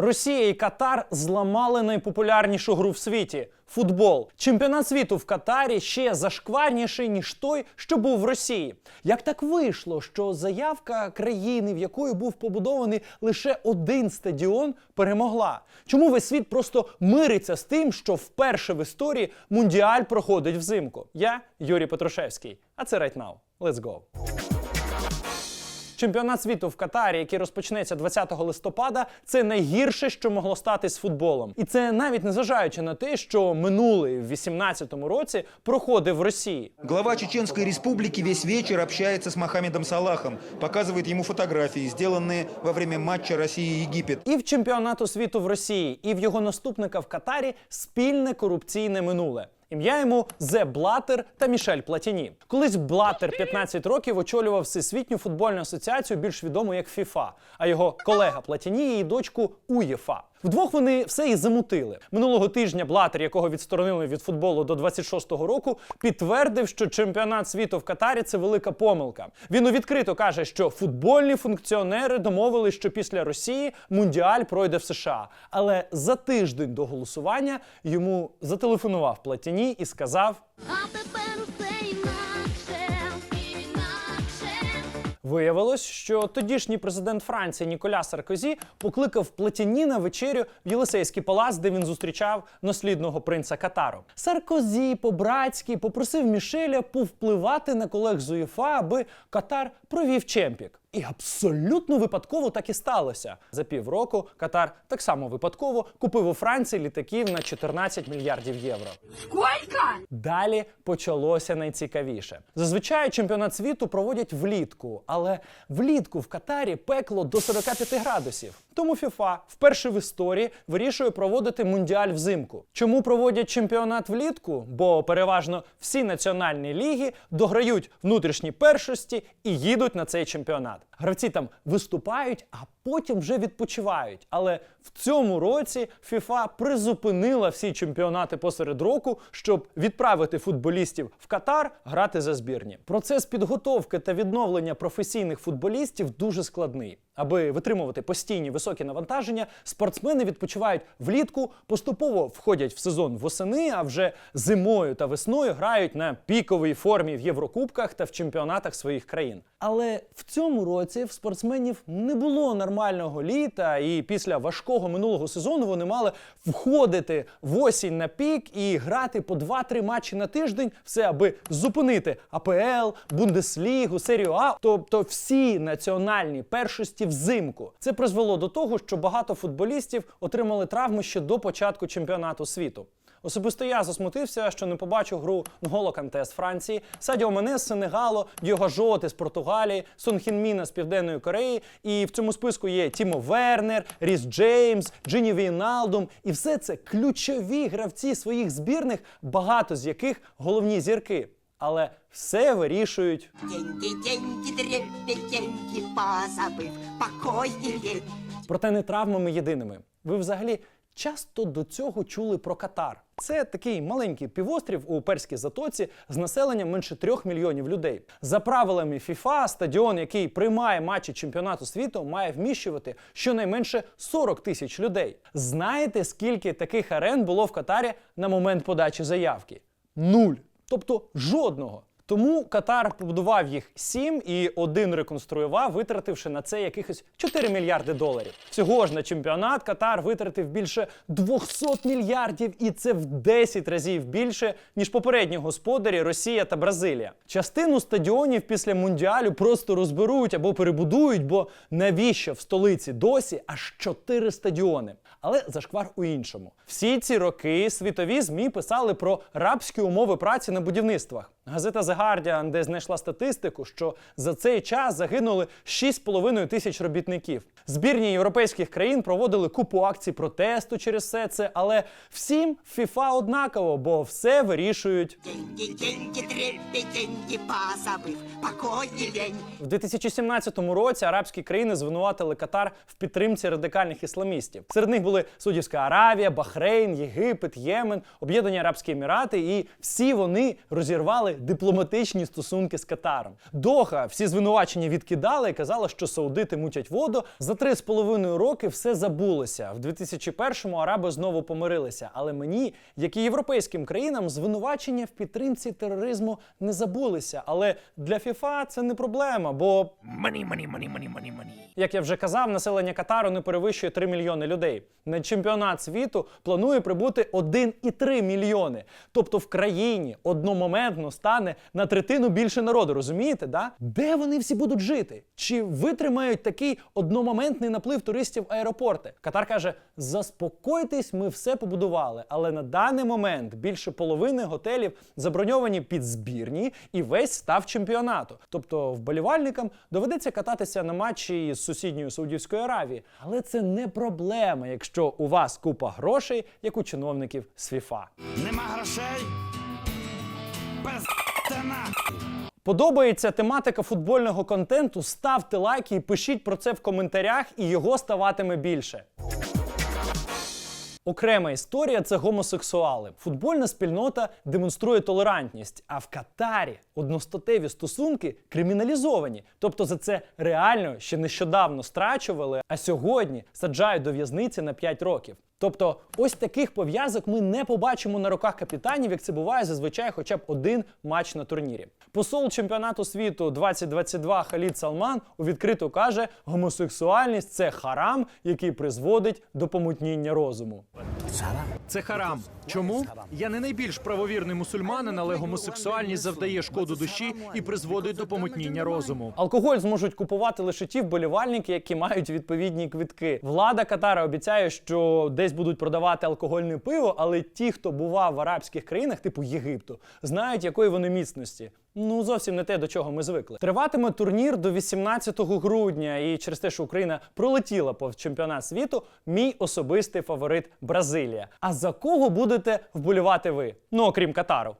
Росія і Катар зламали найпопулярнішу гру в світі футбол. Чемпіонат світу в Катарі ще зашкварніший, ніж той, що був в Росії. Як так вийшло, що заявка країни, в якої був побудований лише один стадіон, перемогла? Чому весь світ просто мириться з тим, що вперше в історії мундіаль проходить взимку? Я Юрій Петрушевський. А це Right Now. Let's go! Чемпіонат світу в Катарі, який розпочнеться 20 листопада, це найгірше, що могло стати з футболом. І це навіть незважаючи на те, що минулий в 18-му році проходив в Росії. Глава Чеченской республики весь вечер общается с Мохаммедом Салахом, показывает ему фотографии, сделанные во время матча России-Египет. І в чемпіонату світу в Росії, і в його наступника в Катарі спільне корупційне минуле. Ім'я йому Зе Блатер та Мішель Платіні. Колись Блатер 15 років очолював всесвітню футбольну асоціацію, більш відому як ФІФА, а його колега Платіні її дочку УЄФА. Вдвох вони все і замутили. Минулого тижня Блатер, якого відсторонили від футболу до 26-го року, підтвердив, що чемпіонат світу в Катарі це велика помилка. Він у відкрито каже, що футбольні функціонери домовились, що після Росії мундіаль пройде в США. Але за тиждень до голосування йому зателефонував Платіні і сказав: Виявилось, що тодішній президент Франції Ніколя Саркозі покликав Платіні на вечерю в Єлисейський палац, де він зустрічав наслідного принца Катару. Саркозі по-братськи попросив Мішеля повпливати на колег з УЄФА, аби Катар провів чемпік. І абсолютно випадково так і сталося. За півроку Катар так само випадково купив у Франції літаків на 14 мільярдів євро. Далі почалося найцікавіше. Зазвичай чемпіонат світу проводять влітку, але влітку в Катарі пекло до 45 градусів. Тому ФІФА вперше в історії вирішує проводити мундіаль взимку. Чому проводять чемпіонат влітку? Бо переважно всі національні ліги дограють внутрішні першості і їдуть на цей чемпіонат. Гравці там виступають, а потім вже відпочивають. Але в цьому році ФІФА призупинила всі чемпіонати посеред року, щоб відправити футболістів в Катар грати за збірні. Процес підготовки та відновлення професійних футболістів дуже складний. Аби витримувати постійні високі навантаження, спортсмени відпочивають влітку, поступово входять в сезон восени, а вже зимою та весною грають на піковій формі в Єврокубках та в чемпіонатах своїх країн. Але в цьому році в спортсменів не було нормального літа, і після важкого минулого сезону вони мали входити в осінь на пік і грати по 2-3 матчі на тиждень, все аби зупинити АПЛ, Бундеслігу, серію А, тобто всі національні першості взимку. Це призвело до того, що багато футболістів отримали травми ще до початку чемпіонату світу. Особисто я засмутився, що не побачив гру Нголо Канте з Франції, Садіо Мене з Сенегалу, Діого Жоти з Португалії, Сон Хін Міна з Південної Кореї. І в цьому списку є Тімо Вернер, Ріс Джеймс, Джині Війналдум. І все це ключові гравці своїх збірних, багато з яких головні зірки. Але все вирішують Деньги, деньги, дребеденьги, позабыв покой и лень. Проте не травмами єдиними. Ви взагалі часто до цього чули про Катар. Це такий маленький півострів у Перській затоці з населенням менше трьох мільйонів людей. За правилами FIFA, стадіон, який приймає матчі чемпіонату світу, має вміщувати щонайменше 40 тисяч людей. Знаєте, скільки таких арен було в Катарі на момент подачі заявки? Нуль. Тобто жодного. Тому Катар побудував їх сім і один реконструював, витративши на це якихось 4 мільярди доларів. Всього ж на чемпіонат Катар витратив більше 200 мільярдів, і це в 10 разів більше, ніж попередні господарі Росія та Бразилія. Частину стадіонів після мундіалю просто розберуть або перебудують, бо навіщо в столиці досі аж 4 стадіони. Але зашквар у іншому. Всі ці роки світові ЗМІ писали про рабські умови праці на будівництвах. Газета The Guardian, де знайшла статистику, що за цей час загинули 6,5 тисяч робітників. Збірні європейських країн проводили купу акцій протесту через все це, але всім ФІФА однаково, бо все вирішують. Деньги, деньги, дребеденьги, позабыв покой и лень. В 2017 році арабські країни звинуватили Катар в підтримці радикальних ісламістів. Серед них були Судівська Аравія, Бахрейн, Єгипет, Ємен, Об'єднані Арабські Емірати, і всі вони розірвали дипломатичні стосунки з Катаром. Доха всі звинувачення відкидали і казали, що саудити мутять воду. За три з половиною роки все забулося. В 2001-му араби знову помирилися. Але мені, як і європейським країнам, звинувачення в підтримці тероризму не забулися. Але для ФІФА це не проблема, бо як я вже казав, населення Катару не перевищує 3 мільйони людей. На чемпіонат світу планує прибути 1,3 мільйони. Тобто в країні одномоментно стане на третину більше народу. Розумієте, да? Де вони всі будуть жити? Чи витримають такий одномоментний наплив туристів в аеропорти? Катар каже: заспокойтесь, ми все побудували. Але на даний момент більше половини готелів заброньовані під збірні і весь став чемпіонату. Тобто вболівальникам доведеться кататися на матчі з сусідньої Саудівської Аравії. Але це не проблема, якщо у вас купа грошей, як у чиновників з ФІФА. Нема грошей? Без. Подобається тематика футбольного контенту? Ставте лайки і пишіть про це в коментарях, і його ставатиме більше. Окрема історія це гомосексуали. Футбольна спільнота демонструє толерантність, а в Катарі одностатеві стосунки криміналізовані. Тобто за це реально ще нещодавно страчували, а сьогодні саджають до в'язниці на 5 років. Тобто, ось таких пов'язок ми не побачимо на руках капітанів, як це буває зазвичай хоча б один матч на турнірі. Посол чемпіонату світу 2022 Халід Салман у відкрито каже, гомосексуальність це харам, який призводить до помутніння розуму. Це харам. Чому? Я не найбільш правовірний мусульманин, але гомосексуальність завдає шкоду душі і призводить до помутніння розуму. Алкоголь зможуть купувати лише ті вболівальники, які мають відповідні квитки. Влада Катара обіцяє, що десь будуть продавати алкогольне пиво, але ті, хто бував в арабських країнах, типу Єгипту, знають, якої вони міцності. Ну зовсім не те, до чого ми звикли. Триватиме турнір до 18 грудня, і через те, що Україна пролетіла по чемпіонат світу, мій особистий фаворит Бразилія. А за кого будете вболівати ви? Ну окрім Катару.